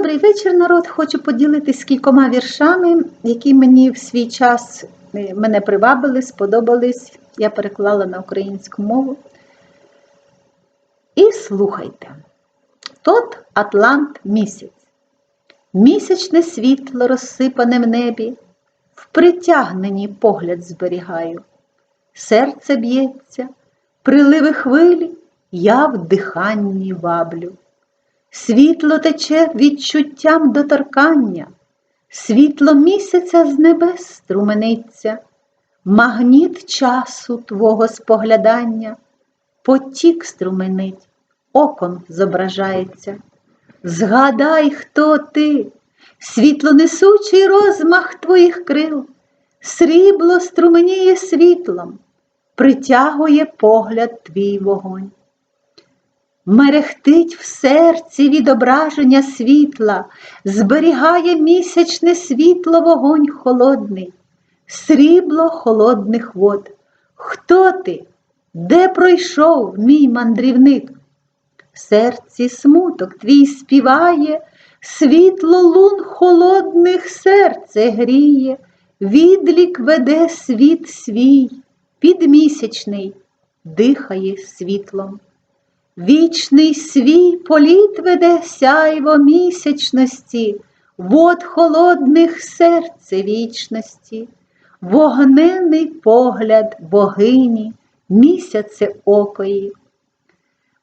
Добрий вечір, народ. Хочу поділитися кількома віршами, які мені в свій час е, мене привабили, сподобались. Я переклала на українську мову. І слухайте. Тот Атлант місяць. Місячне світло розсипане в небі, в притягненні погляд зберігаю. Серце б'ється, приливи хвилі, я в диханні ваблю. Світло тече відчуттям доторкання, світло місяця з небес струмениться, магніт часу твого споглядання, потік струменить, оком зображається. Згадай, хто ти, світлонесучий розмах твоїх крил, срібло струменіє світлом, притягує погляд твій вогонь. Мерехтить в серці відображення світла, зберігає місячне світло вогонь холодний, срібло холодних вод. Хто ти? Де пройшов мій мандрівник? В серці смуток твій співає, світло лун холодних серце гріє, відлік веде світ свій, підмісячний, дихає світлом. Вічний свій політ веде сяйво місячності, вод холодних серце вічності, вогнений погляд богині, місяце окої.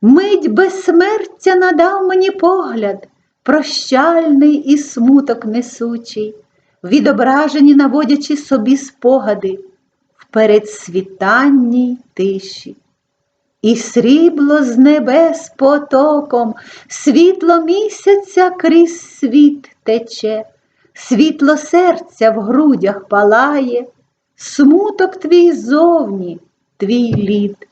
Мить безсмертя надав мені погляд, прощальний і смуток несучий, відображені, наводячи собі спогади в передсвітанній тиші. І срібло з небес потоком, світло місяця крізь світ тече, світло серця в грудях палає, смуток твій зовні, твій лід.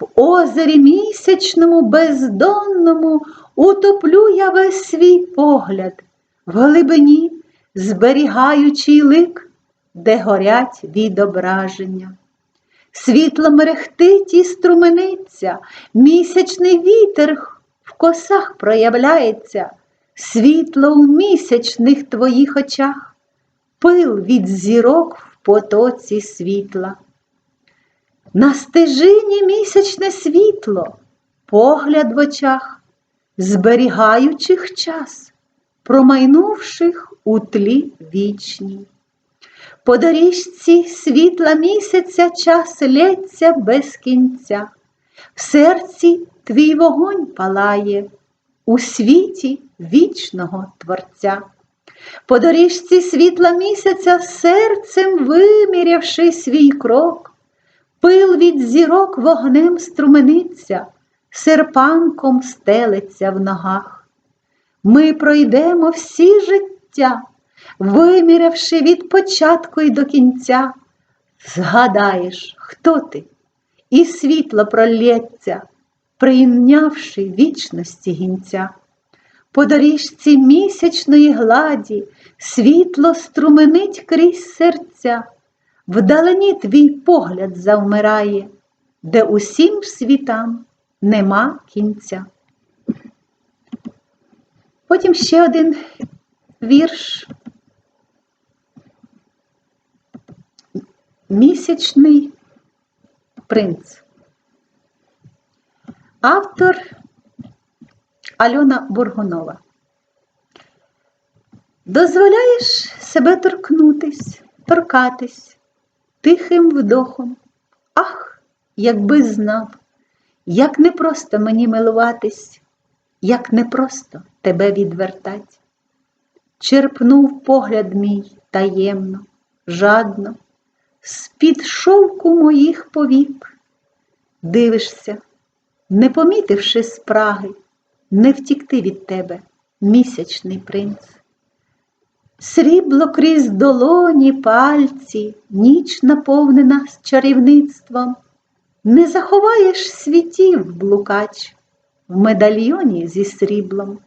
В озері місячному бездонному утоплю я весь свій погляд, в глибині, зберігаючи лик, де горять відображення. Світло мерехтить і струмениться, місячний вітер в косах проявляється, світло у місячних твоїх очах, пил від зірок в потоці світла. На стежині місячне світло, погляд в очах, зберігаючих час, промайнувших у тлі вічній. По доріжці світла місяця час лється без кінця, в серці твій вогонь палає, у світі вічного Творця. По доріжці світла місяця серцем вимірявши свій крок, пил від зірок вогнем струмениться, серпанком стелиться в ногах. Ми пройдемо всі життя вимірявши від початку і до кінця, згадаєш, хто ти, і світло пролється, прийнявши вічності гінця. По доріжці місячної гладі світло струменить крізь серця, вдалині твій погляд завмирає, де усім світам нема кінця. Потім ще один вірш Місячний принц. Автор Альона Бургунова. Дозволяєш себе торкнутись, торкатись тихим вдохом. Ах, якби знав, як непросто мені милуватись, як непросто тебе відвертать. Черпнув погляд мій таємно, жадно з-під шовку моїх повік. Дивишся, не помітивши спраги, не втікти від тебе, місячний принц. Срібло крізь долоні пальці, ніч наповнена з чарівництвом, не заховаєш світів, блукач, в медальйоні зі сріблом.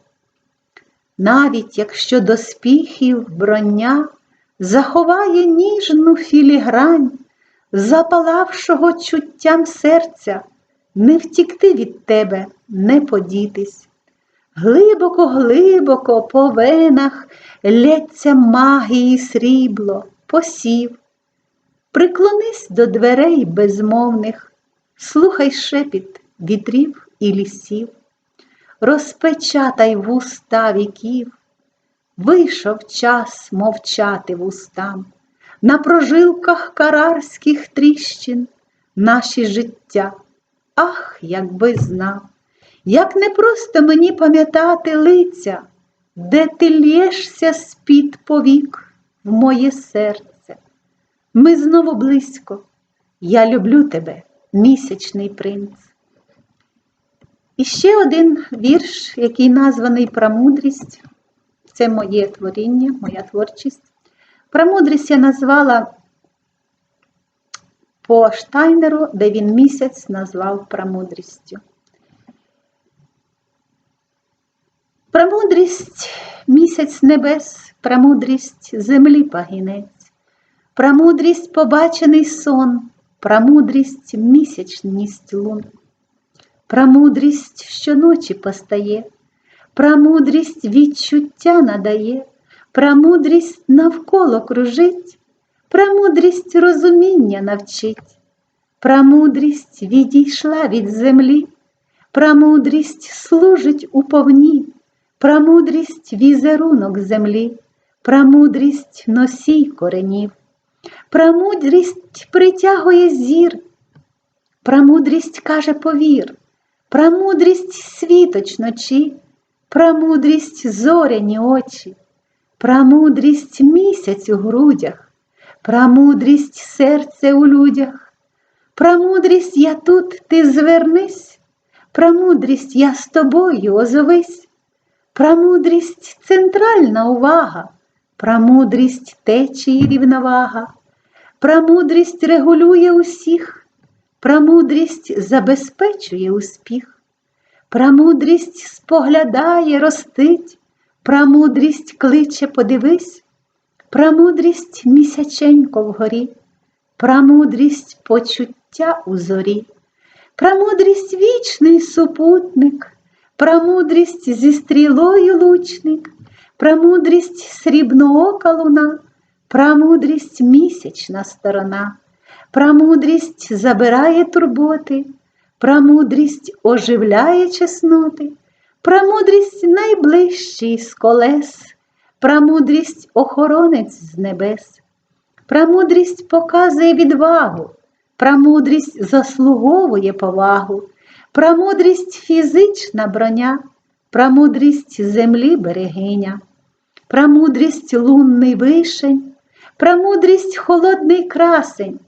Навіть якщо доспіхів броня заховає ніжну філігрань, запалавшого чуттям серця, не втікти від тебе, не подітись. Глибоко-глибоко по венах лється магії срібло, посів. Приклонись до дверей безмовних, слухай шепіт вітрів і лісів, розпечатай вуста віків, вийшов час мовчати вустам, на прожилках карарських тріщин наші життя. Ах, якби знав, як не просто мені пам'ятати лиця, де ти лєшся з-під повік в моє серце. Ми знову близько, я люблю тебе, місячний принц. І ще один вірш, який названий Прамудрість. Це моє творіння, моя творчість. Прамудрість я назвала по Штайнеру, де він місяць назвав прамудрістю. Прамудрість місяць небес, прамудрість землі пагінець, прамудрість побачений сон, прамудрість місячність лун, прамудрість щоночі постає, прамудрість відчуття надає, прамудрість навколо кружить, прамудрість розуміння навчить, прамудрість відійшла від землі, прамудрість служить у повні. Прамудрість візерунок землі, прамудрість носій коренів, прамудрість притягує зір, прамудрість каже повір, прамудрість світоч ночі, прамудрість зоряні очі, прамудрість місяць у грудях, прамудрість серце у людях, прамудрість я тут, ти звернись, прамудрість я з тобою озовись. Прамудрість центральна увага, прамудрість течії рівновага, прамудрість регулює усіх, прамудрість забезпечує успіх, прамудрість споглядає, ростить, прамудрість кличе подивись, прамудрість місяченько вгорі, прамудрість почуття у зорі, прамудрість вічний супутник. Прамудрість зі стрілою лучник, прамудрість срібноока луна, прамудрість місячна сторона, прамудрість забирає турботи, прамудрість оживляє чесноти, прамудрість найближчий з колес, прамудрість охоронець з небес, прамудрість показує відвагу, прамудрість заслуговує повагу. Прамудрість фізична броня, прамудрість землі берегиня, прамудрість лунний вишень, прамудрість холодний красень,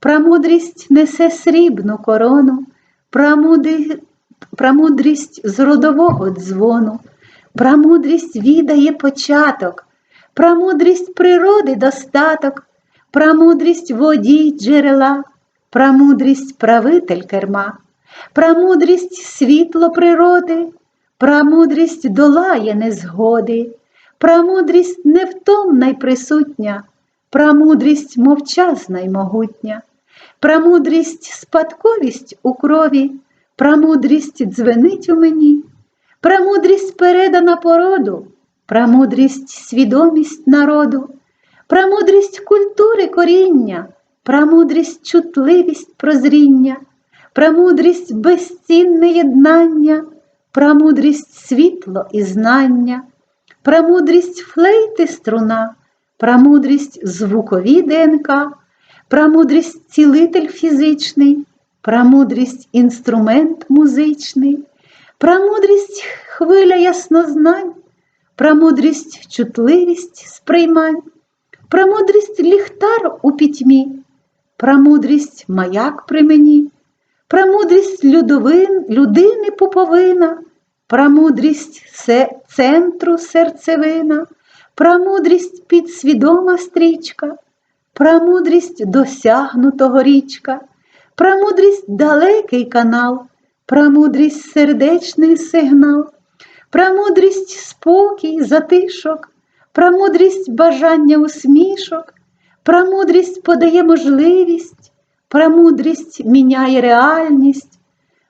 прамудрість несе срібну корону, прамудрість з родового дзвону, прамудрість відає початок, прамудрість природи достаток, прамудрість водій джерела, прамудрість правитель керма. Прамудрість світло природи, прамудрість долає незгоди, прамудрість невтомна й присутня, прамудрість мовчазна й могутня, прамудрість спадковість у крові, прамудрість дзвенить у мені, прамудрість передана породу, прамудрість свідомість народу, прамудрість культури коріння, прамудрість чутливість прозріння прамудрість безцінне єднання, прамудрість світло і знання, прамудрість флейти струна, прамудрість звукові ДНК, прамудрість цілитель фізичний, прамудрість інструмент музичний, прамудрість хвиля яснознань, прамудрість чутливість сприймань, прамудрість ліхтар у пітьмі, прамудрість маяк при мені прамудрість людовин, людини пуповина, прамудрість центру серцевина, прамудрість підсвідома стрічка, прамудрість досягнутого річка, прамудрість далекий канал, прамудрість сердечний сигнал, прамудрість спокій, затишок, прамудрість бажання усмішок, прамудрість подає можливість. Прамудрість міняє реальність,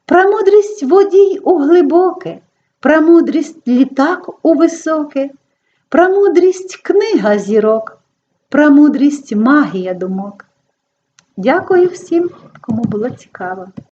прамудрість водій у глибоке, прамудрість літак у високе, прамудрість книга зірок, прамудрість магія думок. Дякую всім, кому було цікаво.